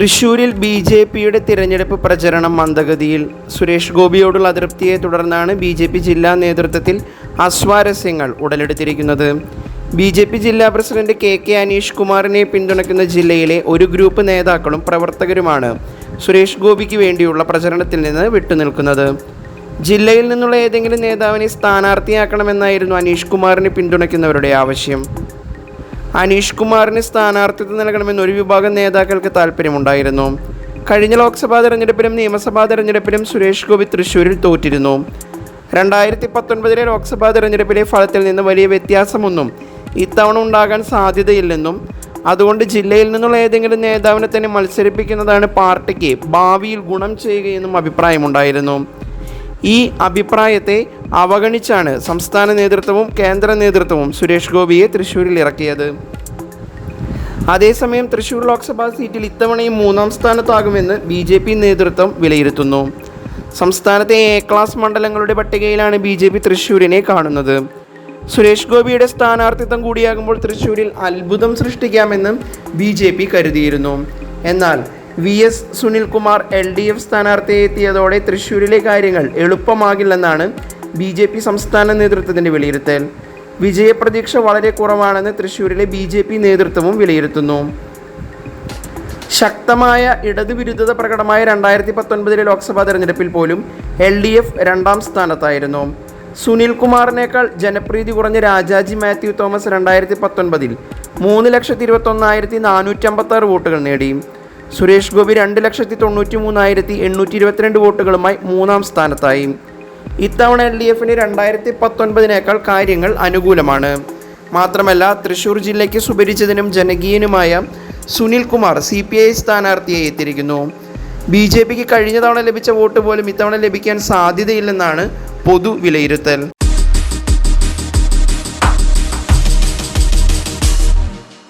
തൃശൂരിൽ B J പിയുടെ തിരഞ്ഞെടുപ്പ് പ്രചരണം മന്ദഗതിയിൽ. സുരേഷ് ഗോപിയോടുള്ള അതൃപ്തിയെ തുടർന്നാണ് ബി ജെ പി ജില്ലാ നേതൃത്വത്തിൽ അസ്വാരസ്യങ്ങൾ ഉടലെടുത്തിരിക്കുന്നത്. ബി ജെ പി ജില്ലാ പ്രസിഡന്റ് കെ കെ അനീഷ് കുമാറിനെ പിന്തുണയ്ക്കുന്ന ജില്ലയിലെ ഒരു ഗ്രൂപ്പ് നേതാക്കളും പ്രവർത്തകരുമാണ് സുരേഷ് ഗോപിക്ക് വേണ്ടിയുള്ള പ്രചരണത്തിൽ നിന്ന് വിട്ടുനിൽക്കുന്നത്. ജില്ലയിൽ നിന്നുള്ള ഏതെങ്കിലും നേതാവിനെ സ്ഥാനാർത്ഥിയാക്കണമെന്നായിരുന്നു അനീഷ് കുമാറിനെ പിന്തുണയ്ക്കുന്നവരുടെ ആവശ്യം. അനീഷ് കുമാറിന് സ്ഥാനാർത്ഥിത്വം നൽകണമെന്ന് ഒരു വിഭാഗം നേതാക്കൾക്ക് താല്പര്യമുണ്ടായിരുന്നു കഴിഞ്ഞ ലോക്സഭാ തെരഞ്ഞെടുപ്പിലും നിയമസഭാ തെരഞ്ഞെടുപ്പിലും സുരേഷ് ഗോപി തൃശ്ശൂരിൽ തോറ്റിരുന്നു. രണ്ടായിരത്തി പത്തൊൻപതിലെ ലോക്സഭാ തെരഞ്ഞെടുപ്പിലെ ഫലത്തിൽ നിന്ന് വലിയ വ്യത്യാസമൊന്നും ഇത്തവണ ഉണ്ടാകാൻ സാധ്യതയില്ലെന്നും അതുകൊണ്ട് ജില്ലയിൽ നിന്നുള്ള ഏതെങ്കിലും നേതാവിനെ തന്നെ മത്സരിപ്പിക്കുന്നതാണ് പാർട്ടിക്ക് ഭാവിയിൽ ഗുണം ചെയ്യുകയെന്നും അഭിപ്രായമുണ്ടായിരുന്നു. ഈ അഭിപ്രായത്തെ അവഗണിച്ചാണ് സംസ്ഥാന നേതൃത്വവും കേന്ദ്ര നേതൃത്വവും സുരേഷ് ഗോപിയെ തൃശ്ശൂരിൽ ഇറക്കിയത്. അതേസമയം തൃശ്ശൂർ ലോക്സഭാ സീറ്റിൽ ഇത്തവണയും മൂന്നാം സ്ഥാനത്താകുമെന്ന് ബി ജെ പി നേതൃത്വം വിലയിരുത്തുന്നു. സംസ്ഥാനത്തെ എ ക്ലാസ് മണ്ഡലങ്ങളുടെ പട്ടികയിലാണ് ബി ജെ പി തൃശ്ശൂരിനെ കാണുന്നത്. സുരേഷ് ഗോപിയുടെ സ്ഥാനാർത്ഥിത്വം കൂടിയാകുമ്പോൾ തൃശ്ശൂരിൽ അത്ഭുതം സൃഷ്ടിക്കാമെന്നും ബി ജെ പി കരുതിയിരുന്നു. എന്നാൽ V S Sunilkumar L D F സ്ഥാനാർത്ഥിയെത്തിയതോടെ തൃശ്ശൂരിലെ കാര്യങ്ങൾ എളുപ്പമാകില്ലെന്നാണ് ബി ജെ പി സംസ്ഥാന നേതൃത്വത്തിന്റെ വിലയിരുത്തൽ. വിജയപ്രതീക്ഷ വളരെ കുറവാണെന്ന് തൃശ്ശൂരിലെ ബി ജെ പി നേതൃത്വവും വിലയിരുത്തുന്നു. ശക്തമായ ഇടതുവിരുദ്ധത പ്രകടമായ രണ്ടായിരത്തി പത്തൊൻപതിലെ ലോക്സഭാ തെരഞ്ഞെടുപ്പിൽ പോലും എൽ ഡി എഫ് രണ്ടാം സ്ഥാനത്തായിരുന്നു. സുനിൽ കുമാറിനേക്കാൾ ജനപ്രീതി കുറഞ്ഞ രാജാജി മാത്യു തോമസ് രണ്ടായിരത്തി പത്തൊൻപതിൽ മൂന്ന് ലക്ഷത്തി ഇരുപത്തൊന്നായിരത്തി നാനൂറ്റമ്പത്താറ് വോട്ടുകൾ നേടി. സുരേഷ് ഗോപി രണ്ട് ലക്ഷത്തി തൊണ്ണൂറ്റി മൂന്നായിരത്തി എണ്ണൂറ്റി ഇരുപത്തിരണ്ട് വോട്ടുകളുമായി മൂന്നാം സ്ഥാനത്തായി. ഇത്തവണ എൽ ഡി എഫിന് രണ്ടായിരത്തി പത്തൊൻപതിനേക്കാൾ കാര്യങ്ങൾ അനുകൂലമാണ്. മാത്രമല്ല തൃശൂർ ജില്ലയ്ക്ക് സുപരിചിതനും ജനകീയനുമായ Sunil Kumar C P I സ്ഥാനാർത്ഥിയെ എത്തിയിരിക്കുന്നു. ബി ജെ പിക്ക് കഴിഞ്ഞ തവണ ലഭിച്ച വോട്ട് പോലും ഇത്തവണ ലഭിക്കാൻ സാധ്യതയില്ലെന്നാണ് പൊതു വിലയിരുത്തൽ